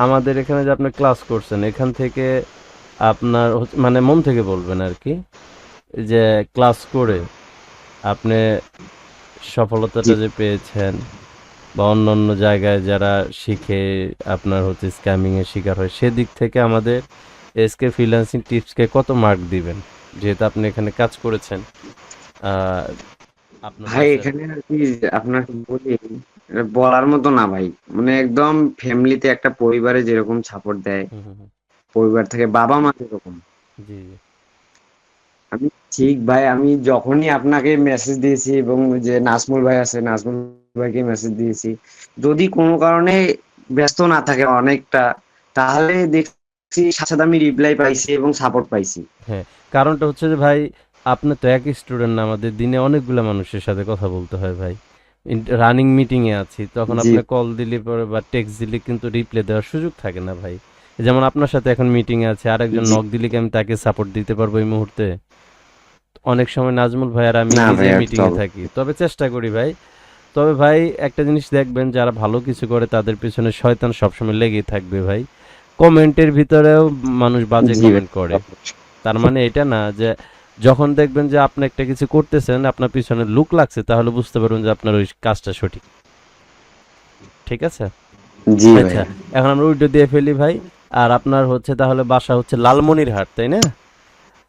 আমাদের এখানে যে আপনি ক্লাস করছেন এখান থেকে আপনার মানে মন থেকে বলবেন আর কি যে ক্লাস করে আপনি সফলতাটা যে পেয়েছেন বা অন্য অন্য জায়গায় যারা শিখে আপনার হচ্ছে স্ক্যামিং এর শিকার হয় সেদিক থেকে আমাদের এসকে ফ্রিল্যান্সিং টিপসকে কত মার্ক দিবেন? যেহেতু আপনি এখানে কাজ করেছেন ভাই এখানে আর কি আপনাকে বলি এটা বলার মতো না ভাই। মানে একদম ফ্যামিলিতে একটা পরিবারে যেরকম সাপোর্ট দেয়। পরিবার থেকে বাবা মা যেরকম। আমি ঠিক ভাই আমি যখনই আপনাকে মেসেজ দিয়েছি এবং যে নাজমুল ভাই আছে নাজমুল ভাইকে মেসেজ দিয়েছি যদি কোনো কারণে ব্যস্ত না থাকে অনেকটা তাহলে দেখছি সাথে আমি রিপ্লাই পাইছি এবং সাপোর্ট পাইছি। হ্যাঁ কারণটা হচ্ছে যে ভাই আপনি তো একই স্টুডেন্ট না আমাদের দিনে অনেকগুলো মানুষের সাথে কথা বলতে হয় ভাই। রানিং মিটিং এ আছি তখন জি। আপনি কল দিলে পরে বা টেক্সট দিলে কিন্তু রিপ্লাই দেওয়ার সুযোগ থাকে না ভাই যেমন আপনার সাথে এখন মিটিং এ আছে আরেকজন জি। নক দিলে কি আমি তাকে সাপোর্ট দিতে পারব এই মুহূর্তে অনেক সময় নাজমুল ভাই আর আমি না নিজে ভাই, মিটিং এ। থাকি তবে চেষ্টা করি ভাই তবে ভাই একটা জিনিস দেখবেন যারা ভালো কিছু করে তাদের পিছনে শয়তান সবসময় লেগেই থাকবে ভাই কমেন্টের ভিতরেও মানুষ বাজে জি। কমেন্ট করে তার মানে এটা না যে যখন দেখবেন যে আপনি একটা কিছু করতেছেন আপনার পিছনে লুক লাগছে তাহলে বুঝতে পারবেন যে আপনার ওই কাজটা সঠিক। ঠিক আছে? জি আচ্ছা এখন আমরা উইডো দিয়ে ফেলি ভাই। আর আপনার হচ্ছে তাহলে বাসা হচ্ছে লালমনিরহাট তাই না?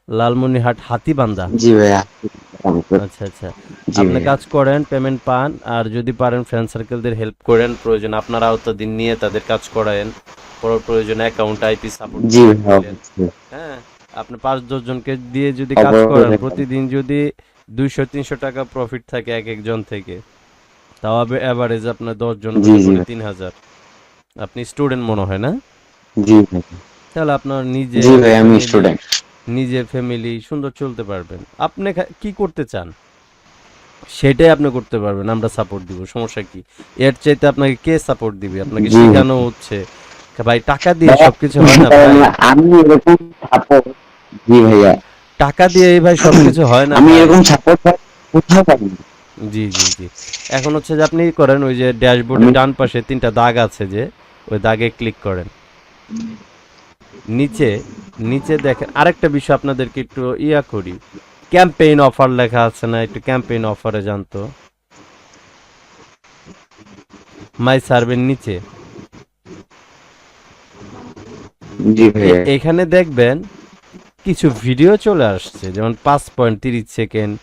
লালমনিরহাট হাতিবান্ধা। জি ভাইয়া। আচ্ছা আচ্ছা। আপনি কাজ করেন পেমেন্ট পান আর যদি পারেন ফ্রেন্ড সার্কেলদের হেল্প করেন প্রয়োজন আপনার আওতা দিন নিয়ে তাদের কাজ করায়েন পরে প্রয়োজন অ্যাকাউন্ট আইপি সাপোর্ট জি হ্যাঁ? আপনি পাঁচ দশ জনকে দিয়ে যদি কাজ। করেন প্রতিদিন যদি দুইশো তিনশো টাকা প্রফিট থাকে এক একজন থেকে তাও অ্যাভারেজ আপনার দশ জন। তিন হাজার। আপনি স্টুডেন্ট মনে হয় না? জি তাহলে আপনার নিজে জি ভাই আমি স্টুডেন্ট নিজে ফ্যামিলি সুন্দর চলতে পারবেন। আপনি কি করতে চান? সেটাই আপনি করতে পারবেন আমরা সাপোর্ট দিব। সমস্যা কি? এর চাইতে আপনাকে কে সাপোর্ট দিবে? আপনাকে শেখানো হচ্ছে। ভাই টাকা দিয়ে সবকিছু হয় না আমি এরকম সাপোর্ট জি ভাইয়া। টাকা দিয়ে ভাই সবকিছু হয় না আমি এরকম সাপোর্ট কোথাও পাবো জি জি জি। এখন হচ্ছে যে আপনি করেন ওই যে ড্যাশবোর্ডের ডান পাশে তিনটা দাগ আছে যে ওই দাগে ক্লিক করেন। নিচে নিচে দেখেন আরেকটা বিষয় আপনাদেরকে একটু ইয়া করি। ক্যাম্পেইন অফার লেখা আছে না একটু ক্যাম্পেইন অফারে জানতো। মাই সার্ভের নিচে। এখানে দেখবেন কিছু ভিডিও চলে আসছে যেমন পাঁচ পয়েন্ট তিরিশ সেকেন্ড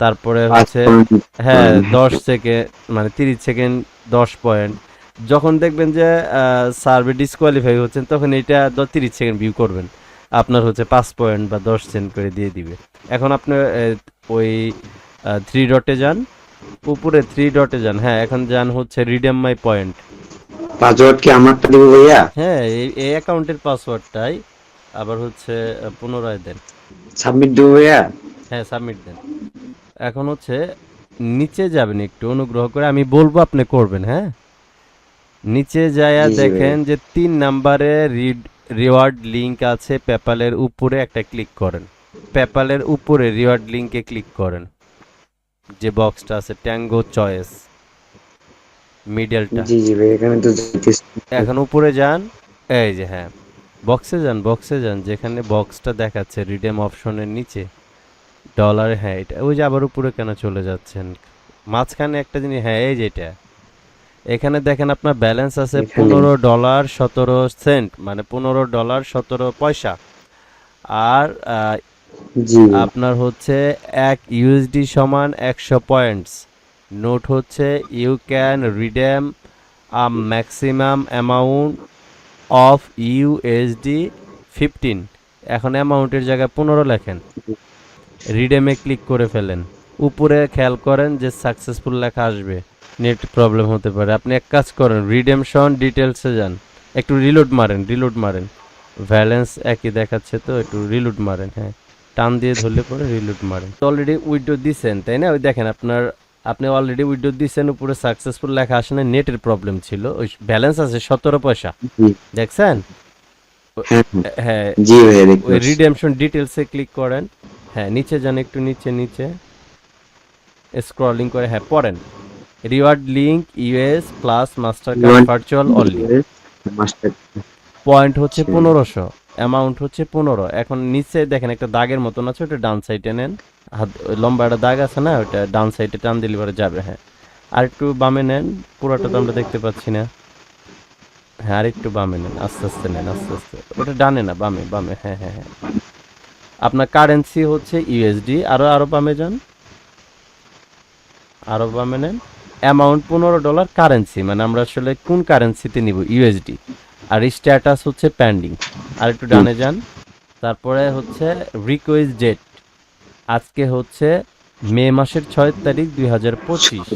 তারপরে হচ্ছে হ্যাঁ দশ সেকেন্ড মানে তিরিশ সেকেন্ড দশ পয়েন্ট যখন দেখবেন যে সার্ভে ডিসকোয়ালিফাই হচ্ছেন তখন এটা তিরিশ সেকেন্ড ভিউ করবেন। আপনার হচ্ছে পাঁচ পয়েন্ট বা দশ সেন্ট করে দিয়ে দিবে। এখন আপনি ওই থ্রি ডটে যান উপরে থ্রি ডটে যান। হ্যাঁ এখন যান হচ্ছে রিডেম মাই পয়েন্ট পাসওয়ার্ড কি আমারটা দিব ভাইয়া? হ্যাঁ এই এই অ্যাকাউন্টের পাসওয়ার্ডটাই আবার হচ্ছে পুনরায় দেন। সাবমিট দিব ভাইয়া? হ্যাঁ সাবমিট দেন। এখন হচ্ছে নিচে যাবেন একটু অনুগ্রহ করে আমি বলব আপনি করবেন হ্যাঁ? নিচে যায়া দেখেন যে তিন নাম্বারে রিড রিওয়ার্ড লিংক আছে পেপালের উপরে একটা ক্লিক করেন। পেপালের উপরে রিওয়ার্ড লিংকে ক্লিক করেন। যে বক্সটা আছে ট্যাঙ্গো চয়েস মিডলটা। জি জি এখানে তো এখন উপরে যান এই যে হ্যাঁ। বক্সে যান বক্সে যান যেখানে বক্সটা দেখাচ্ছে রিডেম অপশনের নিচে ডলার হ্যাঁ এটা ওই যে আবার উপরে কেন চলে যাচ্ছেন? মাঝখানে একটা জিনিস হ্যাঁ এই যেটা এখানে দেখেন আপনার ব্যালেন্স আছে পনেরো ডলার সতেরো সেন্ট মানে পনেরো ডলার সতেরো পয়সা। আর আপনার হচ্ছে এক ইউএসডি সমান একশো পয়েন্টস নোট হচ্ছে you can redeem a maximum amount of USD fifteen এখন অ্যামাউন্টের জায়গায় পনেরো লেখেন। রিডেমে ক্লিক করে ফেলেন। উপরে খেয়াল করেন যে সাকসেসফুল লেখা আসবে। নেট প্রবলেম হতে পারে। আপনি এক কাজ করেন রিডেমশন ডিটেলসে যান। একটু রিলোড মারেন রিলোড মারেন। ব্যালেন্স একই দেখাচ্ছে তো, একটু রিলোড মারেন হ্যাঁ। টান দিয়ে ধরলে পরে রিলোড মারেন। অলরেডি উইডো দিছেন, তাই না? ওই দেখেন আপনার আপনি অলরেডি উইডো দিছেন উপরে সাকসেসফুল লেখা আসে না নেটের প্রবলেম ছিল। ওই ব্যালেন্স আছে সতেরো পয়সা। দেখছেন? হ্যাঁ, হ্যাঁ। জি ভাইয়া দেখতে ওই রিডেমশন ডিটেলসে ক্লিক করেন। হ্যাঁ নিচে যান একটু নিচে নিচে। স্ক্রলিং করে হ্যাঁ পড়েন। Reward link US plus Mastercard virtual only master point হচ্ছে। পনেরোশো অ্যামাউন্ট হচ্ছে পনেরো। এখন নিচে দেখেন একটা দাগের মতন আছে ওটা ডান সাইডে নেন। হাত, লম্বা একটা দাগ আছে না ওটা ডান সাইডে টান দিলে পরে যাবে হ্যাঁ। আর একটু বামে নেন, পুরোটা তো আমরা দেখতে পাচ্ছি না। হ্যাঁ আর একটু বামে নেন, আস্তে আস্তে নেন, আস্তে আস্তে। ওটা ডানে না, বামে বামে হ্যাঁ হ্যাঁ হ্যাঁ। আপনার কারেন্সি হচ্ছে ইউএসডি আরও আরও বামে যান। আরও বামে নেন। অ্যামাউন্ট পনেরো ডলার কারেন্সি মানে আমরা আসলে কোন কারেন্সিতে নিব? ইউএসডি আর স্ট্যাটাস হচ্ছে পেন্ডিং আর একটু ডানে যান। তারপরে হচ্ছে রিকোয়েস্ট ডেট আজকে হচ্ছে মে মাসের ছয় তারিখ দুই হাজার পঁচিশ।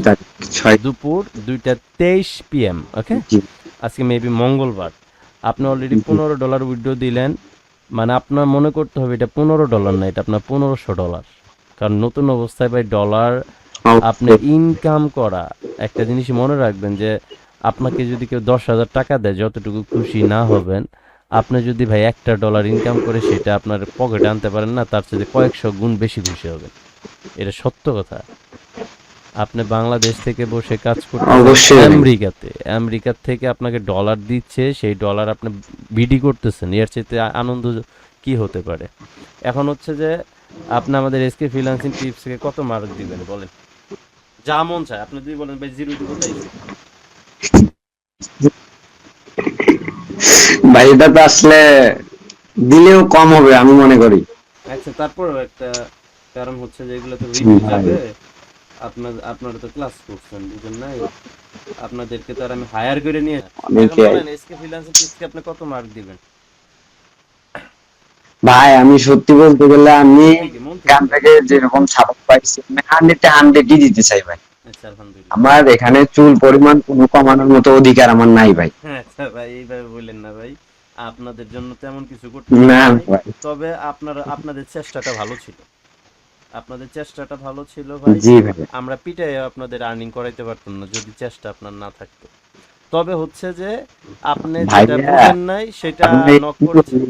দুপুর দুইটা তেইশ পিএম ওকে? আজকে মেবি মঙ্গলবার। আপনি অলরেডি পনেরো ডলার উইড্রো দিলেন। মানে আপনার মনে করতে হবে এটা পনেরো ডলার না এটা আপনার পনেরোশো ডলার কারণ নতুন অবস্থায় ভাই ডলার আপনি ইনকাম করা একটা জিনিস মনে রাখবেন যে আপনাকে যদি কেউ দশ হাজার টাকা দেয় যতটুকু খুশি না হবেন আপনি যদি ভাই একটা ডলার ইনকাম করে সেটা আপনার পকেটে আনতে পারেন না তার চেয়ে কয়েকশো গুণ বেশি খুশি হবেন। এটা সত্য কথা। আপনি বাংলাদেশ থেকে বসে কাজ করতে। আমেরিকাতে আমেরিকার থেকে আপনাকে ডলার দিচ্ছে সেই ডলার আপনি বিডি করতেছেন। এর চেয়ে আনন্দ কি হতে পারে? এখন হচ্ছে যে আপনি আমাদের এসকে ফ্রিল্যান্সিং টিপসকে কত মার্ক দিবেন বলেন? যা মন চায়। আপনি যদি বলেন ভাই জিরো দিব তাই ভাই এটা তো আসলে দিলেও কম হবে আমি মনে করি। আচ্ছা তারপরেও একটা কারণ হচ্ছে যে এগুলো তো রিভিউ যাবে। আপনার আপনারা তো ক্লাস করছেন বুঝেন নাই? আপনাদেরকে তো আর আমি হায়ার করে নিয়ে এসকে ফ্রিল্যান্সিং টিপসকে আপনি কত মার্ক দিবেন? ভাই আমি সত্যি বলতে গেলে আমি থেকে থেকে। যেরকম সাপোর্ট পাইছি আমি হান্ড্রেডে হান্ড্রেডই দিতে চাই ভাই। আচ্ছা আমার এখানে চুল পরিমাণ কোনো কমানোর মতো অধিকার আমার নাই ভাই। আচ্ছা ভাই এইভাবে বললেন না ভাই। আপনাদের জন্য তেমন কিছু করতে তবে আপনার আপনাদের চেষ্টাটা ভালো ছিল। আপনাদের চেষ্টাটা ভালো ছিল ভাই। আমরা পিটাই আপনাদের আর্নিং করাইতে পারতাম না যদি চেষ্টা আপনার না থাকতো। তবে হচ্ছে যে আপনি যেটা বুঝেন নাই সেটা নক করেছেন।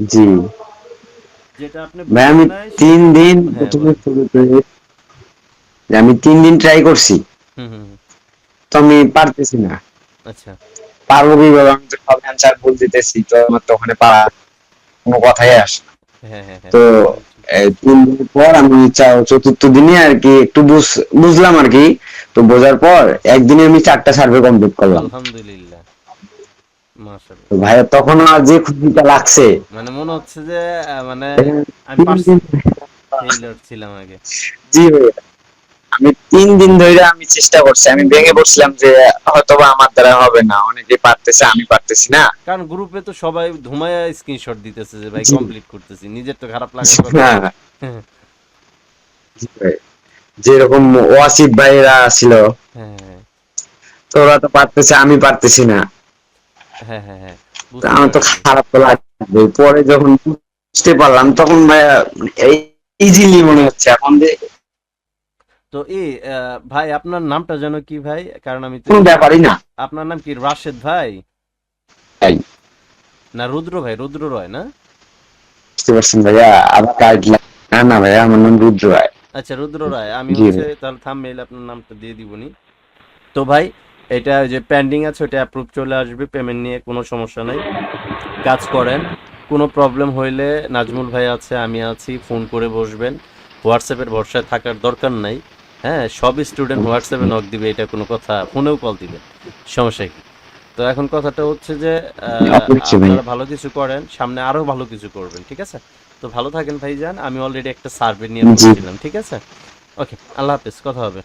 জি। যেটা আপনি নাই তিন দিন হ্যাঁ, বলেন। আমি তিন দিন ট্রাই করছি। হুম হুম হুম, তো আমি পারতেছি না। আচ্ছা। পারব কীভাবে আমি তো সব অ্যান্সার বল দিতেছি তো আমার তো ওখানে পারা কোনো কথাই আসে। হ্যাঁ হ্যাঁ হ্যাঁ। তো তিন দিন পর আমি চতুর্থ দিনে আর কি একটু বুঝলাম আর কি। তো বোঝার পর একদিনে আমি চারটা সার্ভে কমপ্লিট করলাম। আলহামদুলিল্লাহ। ভাইয়া তখন আর যে খুশিটা লাগছে। মানে মনে হচ্ছে যে মানে আমি ছিলাম আগে। জি ভাইয়া। আমি তিন দিন ধরে আমি চেষ্টা করছি। আমি ভেঙে পড়ছিলাম যে হয়তোবা আমার দ্বারা হবে না। অনেকে পারতেছে আমি পারতেছি না। কারণ গ্রুপে তো সবাই ধুমায়া স্ক্রিনশট দিতেছে যে ভাই কমপ্লিট করতেছি। নিজের তো খারাপ। জি ভাই। যেরকম ওয়াসিফ ভাইরা ছিল হ্যাঁ। হ্যাঁ তোরা তো পারতেছে আমি পারতেছি না। হ্যাঁ হ্যাঁ হ্যাঁ। আমার তো খারাপ তো লাগবে। পরে যখন বুঝতে পারলাম তখন ভাইয়া ইজিলি মনে হচ্ছে। এখন যে তো এই ভাই আপনার নামটা যেন কি ভাই? কারণ আমি ব্যাপারই না। আপনার নাম কি রাশেদ ভাই। না রুদ্র ভাই রুদ্র রয় না? বুঝতে পারছেন ভাইয়া না না ভাইয়া আমার নাম রুদ্র রায়। আচ্ছা রুদ্র রায় আমি হচ্ছে তাহলে থামমেইল আপনার নামটা দিয়ে দিবনি। তো ভাই এটা যে পেন্ডিং আছে ওটা অ্যাপ্রুভ চলে আসবে পেমেন্ট নিয়ে কোনো সমস্যা নাই। কাজ করেন কোনো প্রবলেম হইলে নাজমুল ভাই আছে আমি আছি ফোন করে বসবেন। হোয়াটসঅ্যাপের ভরসায় থাকার দরকার নাই। হ্যাঁ সব স্টুডেন্ট হোয়াটসঅ্যাপে নক দিবে এটা কোনো কথা ফোনেও কল দিবে সমস্যা কি? তো এখন কথাটা হচ্ছে যে আপনারা ভালো কিছু করেন সামনে আরও ভালো কিছু করবেন ঠিক আছে? তো ভালো থাকেন ভাই ভাইজান আমি অলরেডি একটা সার্ভে নিয়ে বলছিলাম ঠিক আছে? ওকে আল্লাহ হাফেজ কথা হবে।